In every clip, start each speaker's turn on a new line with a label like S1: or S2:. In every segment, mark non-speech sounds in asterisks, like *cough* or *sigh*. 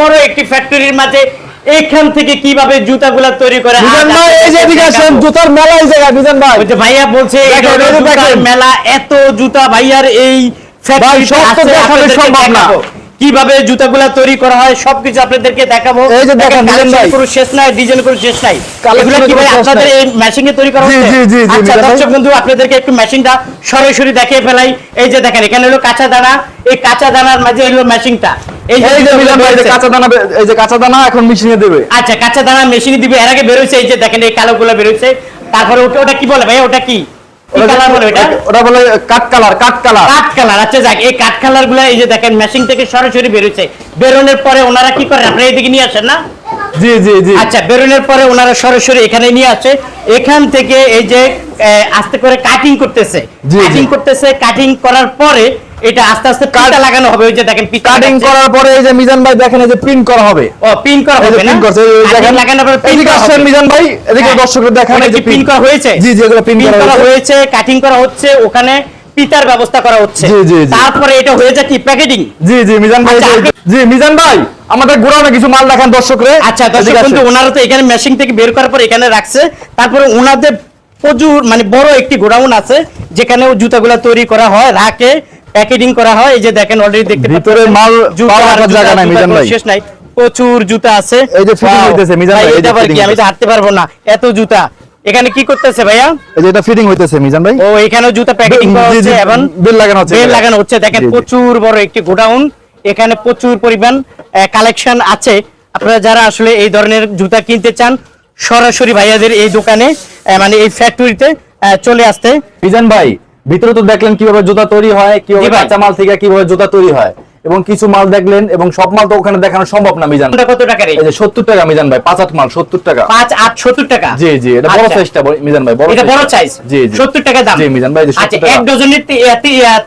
S1: বড় একটি ফ্যাক্টরির মাঝে এখান থেকে কীভাবে জুতাগুলা তৈরি করে
S2: মিজান ভাই এই যে এদিকে আসেন জুতার মেলা এই জায়গা মিজান ভাই।
S1: ওই যে ভাইয়া বলছে জুতার মেলা এত জুতা ভাইয়ার এই factory
S2: সব তো দেখানো সম্ভব না।
S1: কীভাবে জুতাগুলা তৈরি করা হয় সবকিছু আপনাদেরকে দেখাবো।
S2: এই যে দেখেন, মিজান ভাই।
S1: কোনো শেষ নাই ডিজাইন কোনো শেষ নাই। এগুলো কি ভাই আপনাদের এই মেশিং এ তৈরি করা
S2: জি,
S1: হচ্ছে?
S2: জি, জি, জি,
S1: আচ্ছা দর্শক বন্ধু আপনাদেরকে একটু মেশিনটা সরাসরি দেখিয়ে ফেলাই। এই যে দেখেন এখানে হলো কাঁচা দানা। এই কাঁচা দানার মাঝে হলো মেশিংটা এই
S2: এই যে মিজান ভাই যে কাঁচা দানা এই যে কাঁচা দানা এখন মেশিনে দেবে।
S1: আচ্ছা কাঁচা দানা মেশিনে দিবে এর আগে বেরোচ্ছে এই যে দেখেন এই কালো গুলো বেরোচ্ছে তারপরে ওটা ওটা কি বলে ভাই? ওটা কি?
S2: ওটা-
S1: বলে
S2: কাট কালার কাট কালার
S1: কাঠ কালার আচ্ছা যাক এই কাঠ কালারগুলো এই যে দেখেন মেশিন থেকে সরাসরি বেরোনোর পরে ওনারা কি করেন আপনারা এদিকে নিয়ে আসেন না?
S2: জি জি জি।
S1: আচ্ছা বেরোনোর পরে ওনারা সরাসরি এখানে নিয়ে আসে। এখান থেকে এই যে আস্তে করে কাটিং করতেছে। কাটিং করতেছে কাটিং করার পরে এটা আস্তে আস্তে পিটা লাগানো হবে। ওই যে দেখেন
S2: কাটিং করার পরে এই যে মিজান ভাই দেখেন এই যে প্রিন্ট করা হবে।
S1: ও পিন করা হবে
S2: প্রিন্ট করছে এই যে
S1: Cutting
S2: দেখেন।
S1: লাগানোর পরে পিন
S2: এদিকে
S1: করা
S2: আসেন
S1: হবে।
S2: মিজান ভাই এদিকে
S1: হ্যাঁ।
S2: দর্শকদের দেখান যে
S1: কি করা হয়েছে।
S2: জি জি এগুলো প্রিন্ট করা
S1: করা
S2: হয়েছে।
S1: হয়েছে কাটিং করা হচ্ছে ওখানে পিতার ব্যবস্থা করা হচ্ছে।
S2: জি, জি, জি।
S1: তারপরে এটা হয়ে যায় কি প্যাকেটিং
S2: জি জি মিজান ভাই
S1: আচ্ছা,
S2: জি মিজান ভাই আমাদের গোড়ানো কিছু মাল দেখান দর্শকরে।
S1: আচ্ছা দর্শক
S2: আসেন।
S1: ওনারা তো এখানে মেশিন থেকে বের করার পর এখানে রাখছে। তারপরে ওনাদের প্রচুর মানে বড় একটি গোডাউন আছে যেখানে জুতাগুলা তৈরি করা হয় রাখে প্যাকেটিং করা হয়। এই যে দেখেন অলরেডি দেখতে
S2: ভিতরে মাল
S1: জুতা
S2: রাখার জায়গা নাই, মিজান ভাই।
S1: শেষ নাই। প্রচুর জুতা আছে।
S2: এই যে
S1: Wow!
S2: হইতেছে, মিজান
S1: ভাই, এটা কি? আমি তো হাঁটতে পারব না। এত জুতা। এখানে কি করতেছে ভাইয়া?
S2: এই যে এটা ফিটিং হইতেছে মিজান ভাই।
S1: ও এখানেও জুতা প্যাকেটিং করা হচ্ছে এবং
S2: বেল লাগানো হচ্ছে
S1: বেল লাগানো হচ্ছে। দেখেন। প্রচুর বড় একটি গোডাউন। এখানে প্রচুর পরিমাণ কালেকশন আছে। আপনারা যারা আসলে এই ধরনের জুতা কিনতে চান সরাসরি ভাইয়াদের এই দোকানে মানে এই ফ্যাক্টরিতে চলে আসতে।
S2: বিজান ভাই ভিতরে তো দেখলেন কীভাবে জুতা তৈরি হয় কীভাবে কাঁচামাল মাল থেকে কীভাবে জুতা তৈরি হয়। এবং কিছু মাল দেখলেন এবং সব মাল তো ওখানে দেখানো সম্ভব না মিজান।
S1: কত টাকা এই?
S2: যে সত্তর টাকা মিজান ভাই পাঁচ আট মাল সত্তর টাকা।
S1: পাঁচ আট সত্তর টাকা?
S2: জি জি এটা বড়
S1: আচ্ছা।
S2: সাইজটা মিজান ভাই বড়
S1: এটা বড় সাইজ
S2: জি জি।
S1: সত্তর টাকা দাম।
S2: জি মিজান ভাই
S1: আচ্ছা এক ডজনের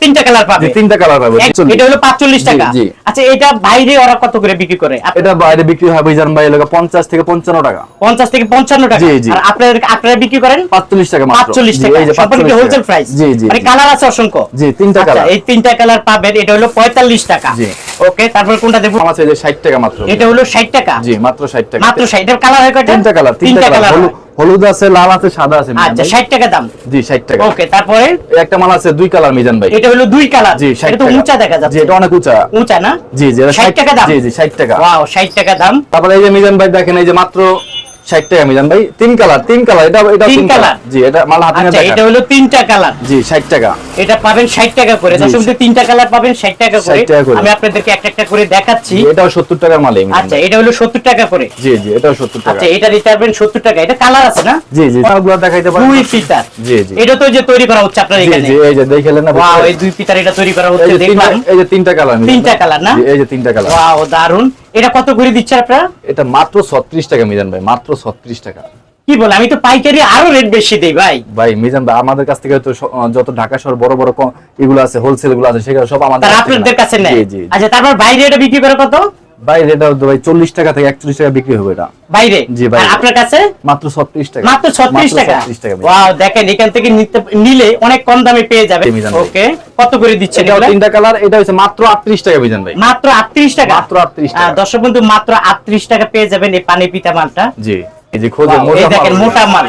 S1: তিনটা কালার পাবে।
S2: তিনটা কালার পাবে
S1: এটা হলো পাঁচচল্লিশ টাকা।
S2: জি।
S1: আচ্ছা এটা বাইরে ওরা কত করে বিক্রি করে?
S2: এটা বাইরে বিক্রি হয় মিজান ভাই এলাকা পঞ্চাশ থেকে পঞ্চান্ন টাকা।
S1: পঞ্চাশ থেকে পঞ্চান্ন টাকা।
S2: জি, জি।
S1: আর আপনার আপনারা বিক্রি করেন?
S2: পাঁচচল্লিশ টাকা মাত্র।
S1: পাঁচচল্লিশ টাকা
S2: এই যে 45
S1: হোলসেল প্রাইস
S2: জি জি
S1: মানে কালার আছে অসংখ্য।
S2: জি, তিনটা কালার
S1: এই তিনটা কালার পাবেন এটা হলো পঁয়তাল্লিশ টাকা।
S2: জি।
S1: ওকে তারপর কোনটা
S2: আমার টাকা মাত্র।
S1: এটা হলো ষাট টাকা?
S2: জি মাত্র ষাট টাকা।
S1: মাত্র ষাট। এটার কালার হয় কয়টা?
S2: তিনটা কালার তিনটা কালার হলুদ আছে লাল আছে সাদা আছে
S1: আচ্ছা টাকা দাম।
S2: জি ষাট টাকা।
S1: ওকে তারপরে?
S2: একটা মাল আছে দুই কালার মিজান ভাই।
S1: এটা হলো দুই কালার
S2: জি
S1: এটা উঁচা দেখা যাচ্ছে।
S2: এটা অনেক উঁচা।
S1: উঁচা না?
S2: জি জি এটা
S1: 60 টাকা দাম?
S2: জি জি ষাট টাকা।
S1: ওয়াও ষাট টাকা দাম।
S2: তারপরে এই যে মিজান ভাই দেখেন এই যে মাত্র ষাট টাকা মিজান ভাই তিন কালার তিন কালার এটা এটা
S1: তিন
S2: কালার। জি এটা মাল হাতে
S1: আচ্ছা এটা হলো তিনটা কালার।
S2: জি ষাট টাকা।
S1: এটা পাবেন ষাট টাকা করে।
S2: জি,
S1: বন্ধু, তিনটা কালার পাবেন ষাট টাকা করে।
S2: 60 টাকা করে।
S1: আমি আপনাদেরকে একটা একটা করে দেখাচ্ছি।
S2: এটাও সত্তর টাকার মালই মিজান
S1: আচ্ছা এটা হলো সত্তর টাকা করে।
S2: জি জি এটাও সত্তর টাকা।
S1: আচ্ছা এটা দিতে পারবেন সত্তর টাকা। এটা কালার আছে না?
S2: জি জি মালগুলো দেখাইতে পারেন।
S1: দুই পিতার।
S2: জি জি।
S1: এটা তো যে তৈরি করা হচ্ছে আপনার
S2: জি
S1: এখানে।
S2: জি এই যে দেখলেন না।
S1: ওয়াও এই দুই পিতার এটা তৈরি করা হচ্ছে দেখলাম।
S2: এই যে তিনটা কালার
S1: তিনটা colour না?
S2: এই যে তিনটা কালার।
S1: ওয়াও দারুণ এটা কত করে দিচ্ছে আপনারা?
S2: এটা মাত্র 36 টাকা মিজান ভাই মাত্র 36 টাকা।
S1: কি বলে আমি তো পাইকারি আরও রেট বেশি দিই ভাই।
S2: ভাই মিজান ভাই আমাদের কাছ থেকে তো যত ঢাকা শহর বড় বড় এগুলো আছে হোলসেলগুলো আছে সেগুলো সব আমাদের
S1: আপনাদের কাছে
S2: নেই।
S1: আচ্ছা তারপর বাইরে এটা বিক্রি করে কত?
S2: ভাই এটা ভাই 40 টাকা থেকে 41 টাকা বিক্রি হবে এটা।
S1: বাইরে?
S2: জি, বাইরে।
S1: আর আপনার কাছে?
S2: মাত্র 36 টাকা।
S1: মাত্র 36 টাকা?
S2: 36 টাকা ভাই।
S1: ওয়াও দেখেন এখান থেকে নিতে নিলে অনেক কম দামে পেয়ে যাবে
S2: ভাই।
S1: ওকে কত করে দিচ্ছেন
S2: তিনটা কালার এটা হচ্ছে মাত্র 38 টাকা মিজান ভাই।
S1: মাত্র 38 টাকা?
S2: মাত্র 38 টাকা।
S1: দর্শক বন্ধু মাত্র 38 টাকা পেয়ে যাবেন এই পানি পিতা মালটা।
S2: জি এই যে খোঁজে মোটা মাল।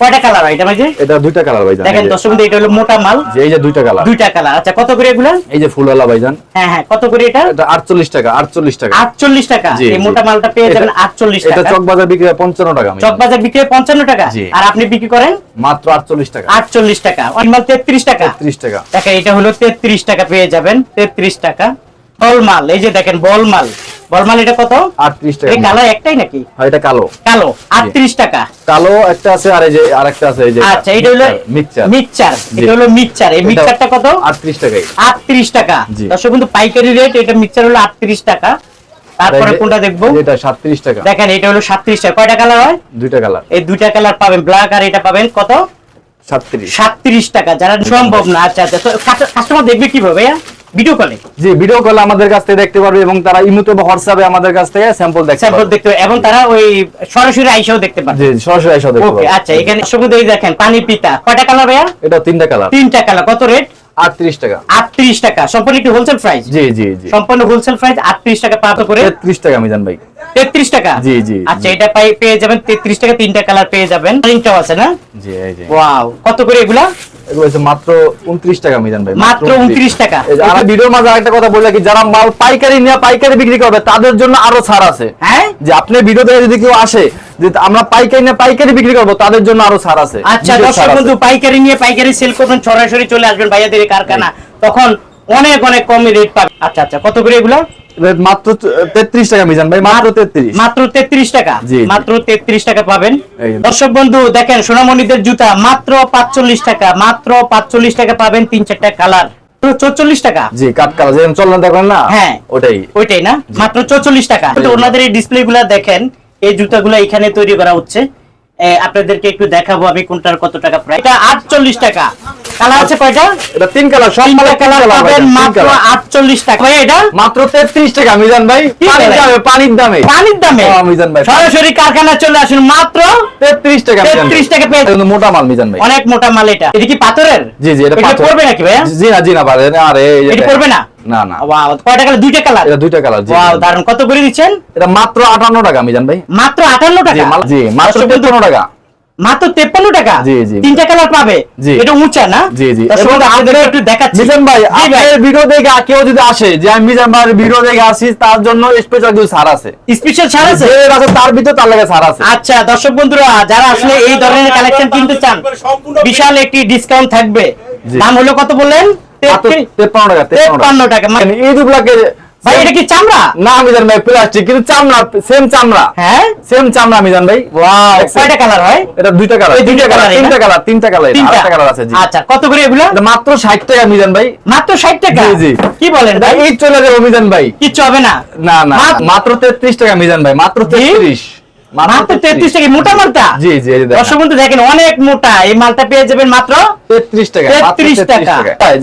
S1: কয়টা কালার হয় এটা মাঝে
S2: এটা দুইটা কালার ভাইজান
S1: দেখেন দর্শক বন্ধু এটা হলো মোটা মাল।
S2: যে এই যে দুইটা কালার
S1: দুইটা কালার আচ্ছা কত করে এগুলা?
S2: এই যে ফুলওয়ালা ভাইজান।
S1: হ্যাঁ হ্যাঁ কত করে এটা?
S2: এটা 48 টাকা 48 টাকা।
S1: 48 টাকা। এই মোটা মালটা পেয়ে যাবেন 48 টাকা।
S2: চক বাজার বিক্রি হয় 55 টাকা।
S1: চকবাজার বিক্রি হয় 55 টাকা? আর আপনি বিক্রি করেন?
S2: মাত্র 48 টাকা।
S1: 48 টাকা। ওই মাল 33 টাকা।
S2: 30 টাকা।
S1: দেখেন এটা হলো 33 টাকা পেয়ে যাবেন। 33 টাকা। বল মাল এই যে দেখেন বল মাল বল মাল এটা কত?
S2: 38 টাকা।
S1: এই কালার একটাই নাকি?
S2: হয় এটা কালো।
S1: কালো 38 টাকা।
S2: কালো একটা আছে আর এই যে আরেকটা আছে এই যে
S1: আচ্ছা এটা হলো
S2: মিক্সচার
S1: মিক্সচার এটা হলো মিক্সচার এই মিক্সচারটা কত?
S2: 38 টাকাই।
S1: 38 টাকা। দর্শক কিন্তু পাইকারি রেট এটা মিক্সচার হলো 38 টাকা। তারপরে কোনটা দেখব?
S2: এটা 37 টাকা।
S1: দেখেন এটা হলো 37 টাকা। কয়টা কালার হয়?
S2: দুইটা কালার।
S1: এই দুইটা কালার পাবেন ব্ল্যাক আর এটা পাবেন কত?
S2: 37
S1: সাতত্রিশ টাকা। যারা সম্ভব না। আচ্ছা আচ্ছা। কাস্টমার দেখবে কীভাবে ভাইয়া? ভিডিও কলে
S2: জি ভিডিও কল আমাদের কাছ থেকে দেখতে পারবে এবং তারা ইমোতে বা হোয়াটসঅ্যাপে আমাদের কাছ থেকে স্যাম্পল দেখতে
S1: স্যাম্পল দেখতে এবং তারা ওই সরাসরি আইসাও দেখতে পাবে
S2: জি সরাসরি এসে দেখতে
S1: ওকে আচ্ছা এখানে শুধু এই দেখেন পানি পিতা। কয়টা কালার ভাইয়া?
S2: এটা তিনটা কালার
S1: তিনটা কালার কত রেট
S2: টাকা।
S1: সম্পূর্ণ একটি হোলসেল প্রাইস
S2: জি জি জি।
S1: সম্পূর্ণ হোলসেল প্রাইস আটত্রিশ টাকা প্রাপ্ত করে।
S2: তেত্রিশ টাকা মিজান ভাই।
S1: তেত্রিশ টাকা?
S2: জি, জি,
S1: আচ্ছা এটা পেয়ে যাবেন তেত্রিশ টাকা তিনটা কালার পেয়ে যাবেন। প্রিন্টটাও আছে না?
S2: জি
S1: ওয়াও কত করে এগুলা?
S2: এগুলো হচ্ছে মাত্র উনত্রিশ টাকা মিজান ভাই
S1: মাত্র 29 টাকা।
S2: এই ভিডিওর মাঝে আরেকটা কথা বলে কি যারা মাল পাইকারি নিয়ে পাইকারি বিক্রি করবে তাদের জন্য আরও ছাড় আছে।
S1: হ্যাঁ?
S2: যে আপনি ভিডিও দেখে যদি কেউ আসে যে আমরা পাইকারি নিয়ে পাইকারি বিক্রি করব তাদের জন্য আরও ছাড় আছে।
S1: আচ্ছা দর্শক বন্ধু পাইকারি নিয়ে পাইকারি সেল করবেন সরাসরি চলে আসবেন ভাইয়াদের কারখানা। তখন অনেক অনেক কম রেট পাবেন। আচ্ছা আচ্ছা কত করে এগুলো?
S2: মাত্র তেত্রিশ টাকা মিজান ভাই মাত্র তেত্রিশ।
S1: মাত্র তেত্রিশ টাকা।
S2: জি, জি।
S1: মাত্র তেত্রিশ টাকা পাবেন। দর্শক বন্ধু দেখেন সোনামণিদের জুতা মাত্র পাঁচচল্লিশ টাকা মাত্র পাঁচচল্লিশ টাকা পাবেন তিন চারটা কালার। চৌচল্লিশ টাকা।
S2: জি কাট কালা যেরকম চলনা দেখেন না
S1: হ্যাঁ।
S2: ওটাই।
S1: ওইটাই না? মাত্র চৌচল্লিশ টাকা। তো ওনাদের এই ডিসপ্লে গুলা দেখেন এই জুতাগুলো এখানে তৈরি করা হচ্ছে। আপনাদেরকে একটু দেখাবো আমি কোনটার কত টাকা প্রায় এটা আটচল্লিশ টাকা। কালার আছে কয়টা?
S2: এটা তিন কালার সব
S1: কালার পাবেন মাত্র আটচল্লিশ টাকা। ভাই এটা?
S2: মাত্র তেত্রিশ টাকা মিজান ভাই। পানির দামে পানির দামে।
S1: পানির দামে?
S2: হ্যাঁ, মিজান ভাই।
S1: সরাসরি কারখানা চলে আসুন মাত্র
S2: তেত্রিশ টাকা
S1: 33 টাকা পেয়ে-
S2: কিন্তু মোটা মাল মিজান ভাই।
S1: অনেক মোটা মাল এটা। এটা কি পাথরের?
S2: জি জি এটা পাথর।
S1: পড়বে নাকি ভাইয়া?
S2: জি না জি না আরে
S1: এটা পড়বে না?
S2: না না।
S1: ওয়াও কয়টা কালার? দুইটা কালার?
S2: এটা দুইটা কালার জি
S1: ওয়াও দারুণ কত করে দিচ্ছেন?
S2: এটা মাত্র আটান্ন টাকা মিজান ভাই।
S1: মাত্র আটান্ন
S2: জি
S1: টাকা?
S2: মাল- জি মাত্র টাকা।
S1: মাত্র তেপ্পান্ন টাকা।
S2: জি, জি।
S1: তিনটা কালার পাবে। এটা উঁচা না?
S2: জি জি।
S1: একটু দেখাচ্ছি।
S2: মিজান ভাই আপনার ভিডিও দেখে কেউ যদি আসে যে আমি মিজান ভাইয়ের ভিডিও দেখে আসি তার জন্য স্পেশাল কিছু ছাড় আছে।
S1: স্পেশাল ছাড় আছে?
S2: আছে তার ভিতর তার লাগে ছাড় আছে।
S1: আচ্ছা দর্শক বন্ধুরা যারা আসলে এই ধরনের কালেকশন কিনতে চান বিশাল একটি ডিসকাউন্ট থাকবে। দাম হলো কত বললেন?
S2: মাত্র তেপ্পান্ন টাকা
S1: তেপ্পান্ন টাকা। মানে
S2: এই দুগুলাকে
S1: ভাই এটা কি চামড়া?
S2: না মিজান ভাই প্লাস্টিক কিন্তু চামড়া সেম চামড়া।
S1: হ্যাঁ?
S2: সেম চামড়া মিজান ভাই।
S1: ওয়াও কয়টা কালার হয়?
S2: এটা দুইটা কালার
S1: দুইটা
S2: কালার তিনটা কালার তিনটা কালার
S1: তিনটা?
S2: কালার আছে জি।
S1: আচ্ছা কত করে এগুলো?
S2: মাত্র 60 টাকা মিজান ভাই।
S1: মাত্র ষাট টাকা?
S2: জি, জি।
S1: কি বলেন ভাই?
S2: এই চলে যাবে মিজান ভাই।
S1: কিচ্ছু হবে না?
S2: না না
S1: মাত্র-
S2: মাত্র 33 টাকা মিজান ভাই মাত্র 33
S1: মাত্র তেত্রিশ টাকা মোটা মালটা?
S2: জি জি।
S1: দর্শক বন্ধু দেখেন অনেক মোটা এই মালটা পেয়ে যাবেন মাত্র
S2: 33 টাকা
S1: 33 টাকা।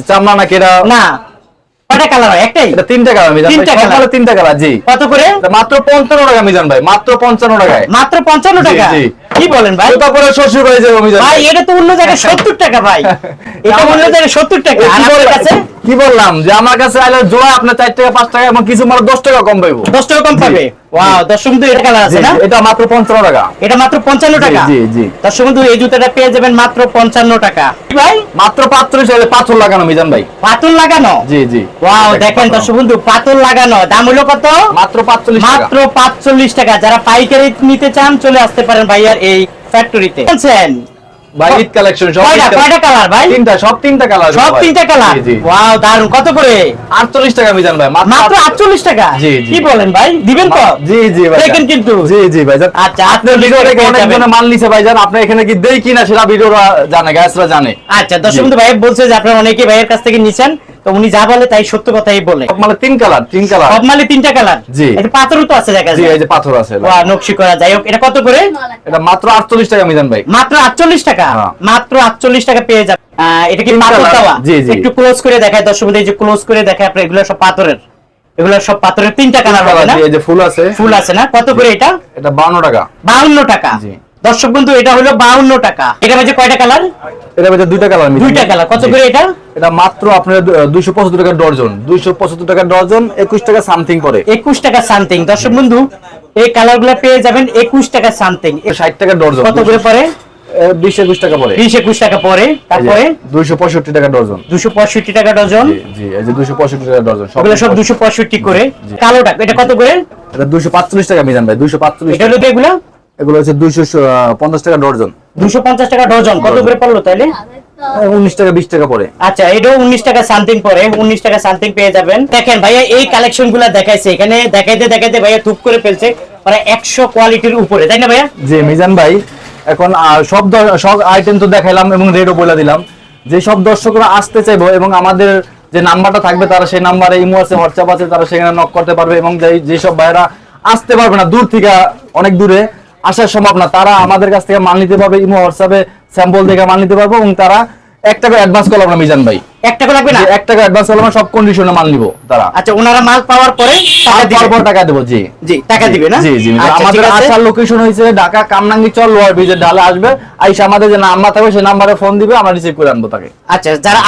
S2: চামড়া নাকি এটা?
S1: না কয়টা কালার হয়? একটাই?
S2: এটা তিনটা কালার মিজান
S1: তিনটা
S2: সব তিনটা কালার জি।
S1: কত করে?
S2: মাত্র 55 টাকা মিজান ভাই মাত্র 55 টাকায়।
S1: মাত্র টাকা? কি বলেন ভাই?
S2: জুতা পরে শ্বশুর বাড়ি যাব মিজান
S1: ভাই এটা তো অন্য জায়গায় *laughs* সত্তর টাকা ভাই। এটা অন্য জায়গায় সত্তর টাকা। আর
S2: কি বললাম-
S1: কাছে?
S2: কি বললাম যে আমার কাছে আইলে জোড়া আপনার চার টাকা পাঁচ টাকা এবং কিছু মাল 10 টাকা কম পাইবো।
S1: দশ টাকা কম পাবে? ওয়াও দর্শক বন্ধু এটা কালার আছে না?
S2: এটা মাত্র 55 টাকা।
S1: এটা মাত্র পঞ্চান্ন টাকা?
S2: জি জি।
S1: দর্শক বন্ধু এই জুতাটা পেয়ে যাবেন মাত্র পঞ্চান্ন টাকা। ভাই?
S2: মাত্র 45 টাকা পাথর লাগানো মিজান ভাই।
S1: পাতল লাগানো?
S2: জি জি।
S1: ওয়াও দেখেন দর্শক বন্ধু পাতল লাগানো। দাম হলো কত?
S2: মাত্র 45 টাকা।
S1: মাত্র পাঁচচল্লিশ টাকা। যারা পাইকারি নিতে চান চলে আসতে পারেন ভাইয়ার এই ফ্যাক্টরিতে বলছেন
S2: ভাই ঈদ কালেকশন সব
S1: কয়টা?
S2: ঈদ collection।
S1: কয়টা কালার ভাই?
S2: তিনটা সব তিনটা কালার
S1: সব তিনটা কালার
S2: জি জি।
S1: ওয়াও দারুণ কত করে?
S2: 48 টাকা মিজান ভাই
S1: মাত্র আটচল্লিশ। টাকা?
S2: জি, জি।
S1: কি বলেন ভাই? দিবেন তো?
S2: জি জি ভাই।
S1: দেখেন কিন্তু।
S2: জি জি ভাই।
S1: আচ্ছা
S2: আপনার ভিডিও দেখে মাল নিছে ভাই জান আপনি এখানে কি দেই কিনা সেটা ভিডিওরা জানে গ্যাসরা জানে।
S1: আচ্ছা দর্শক বন্ধু ভাই বলছে যে আপনারা অনেকে ভাইয়ের কাছ থেকে নিছেন। তো উনি যা বলে তাই সত্য কথাই বলে।
S2: সব মালে তিন কালার তিন কালার।
S1: সব মালে তিনটা কালার।
S2: জি।
S1: এটা পাথরও তো আছে দেখা
S2: জি এই যে পাথর আছে।
S1: ওয়া নকশি করা। যাই হোক এটা কত করে?
S2: এটা মাত্র 48 টাকা মিজান ভাই।
S1: মাত্র আটচল্লিশ টাকা?
S2: হ্যাঁ।
S1: মাত্র আটচল্লিশ টাকা পেয়ে যাবে। এটা কি পাথর। দেওয়া?
S2: জি, জি।
S1: একটু ক্লোজ করে দেখায় দর্শক বন্ধু এই যে ক্লোজ করে দেখায় আপনার এগুলো সব পাথরের। এগুলো সব পাথরের তিনটা কালার হবে না?
S2: এই যে ফুল আছে।
S1: ফুল আছে না? কত করে এটা?
S2: এটা 52 টাকা।
S1: বাউন্ন টাকা।
S2: জি।
S1: দর্শক বন্ধু এটা হলো বাউন্ন টাকা। এটা মাঝে কয়টা কালার?
S2: এটা ভিতরে দুইটা কালার
S1: দুইটা কালার। কত করে এটা?
S2: এটা মাত্র আপনার দুইশো পঁচাত্তর টাকা ডর্জন দুইশো পঁচাত্তর টাকা ডর্জন একুশ টাকা সামথিং পরে
S1: একুশ টাকা সামথিং। দর্শক বন্ধু এই কালারগুলো পেয়ে যাবেন একুশ টাকা সামথিং।
S2: ষাট টাকা ডর্জন
S1: কত করে পরে
S2: বিশ একুশ টাকা পরে
S1: বিশ একুশ টাকা পরে তারপরে?
S2: দুইশো পঁয়ষট্টি টাকা ডর্জন
S1: দুশো পঁয়ষট্টি টাকা ডজন।
S2: জি এই যে পঁয়ষট্টি টাকা ডর্জন
S1: ওগুলো সব দুশো পঁয়ষট্টি। করে।
S2: জি।
S1: কালো টাকা এটা কত করে?
S2: এটা দুইশো পাঁচচল্লিশ টাকা মিজান ভাই দুইশো পাঁচচল্লিশ
S1: এটা হলো এগুলো?
S2: এগুলো হচ্ছে দুইশো পঞ্চাশ টাকা ডর্জন
S1: দুশো পঞ্চাশ টাকা ডজন। কত করে পড়ল তাইলে?
S2: উনিশ টাকা বিশ টাকা পরে
S1: আচ্ছা এটাও উনিশ টাকা সামথিং পরে উনিশ টাকা সামথিং পেয়ে যাবেন। দেখেন ভাইয়া এই কালেকশনগুলা দেখাইছে। এখানে দেখাইতে দেখাইতে ভাইয়া থুপ করে ফেলছে। মানে একশো কোয়ালিটির উপরে তাই না ভাইয়া?
S2: যে মিজান ভাই এখন সব সব আইটেম তো দেখাইলাম এবং রেটও বলে দিলাম। যে সব দর্শকরা আসতে চাইব এবং আমাদের যে নাম্বারটা থাকবে তারা সেই নাম্বারে ইমো আছে হোয়াটসঅ্যাপ আছে তারা সেখানে নক করতে পারবে এবং যেসব ভাইরা আসতে পারবে না দূর থেকে অনেক দূরে আসার সম্ভব না তারা আমাদের কাছ থেকে মাল নিতে পারবে ইমো হোয়াটসঅ্যাপে স্যাম্পল দেখে মাল নিতে পারব এবং তারা এক টাকা অ্যাডভান্স করলাম না মিজান ভাই।
S1: এক টাকা লাগবে না?
S2: যে এক টাকা অ্যাডভান্স করলাম সব কন্ডিশনে মাল নিব তারা।
S1: আচ্ছা ওনারা মাল পাওয়ার পরে টাকা দিবে।
S2: তারপর টাকা দেবো জি।
S1: জি টাকা দিবে না?
S2: জি জি
S1: আচ্ছা,
S2: আমাদের আসার লোকেশন হয়েছে ঢাকা কামনাঙ্গি চল লোয়ার ব্রিজের ঢালে আসবে। আইসা আমাদের যে নাম্বার থাকবে সেই নাম্বারে ফোন দিবে আমরা রিসিভ করে আনব তাকে।
S1: আচ্ছা যারা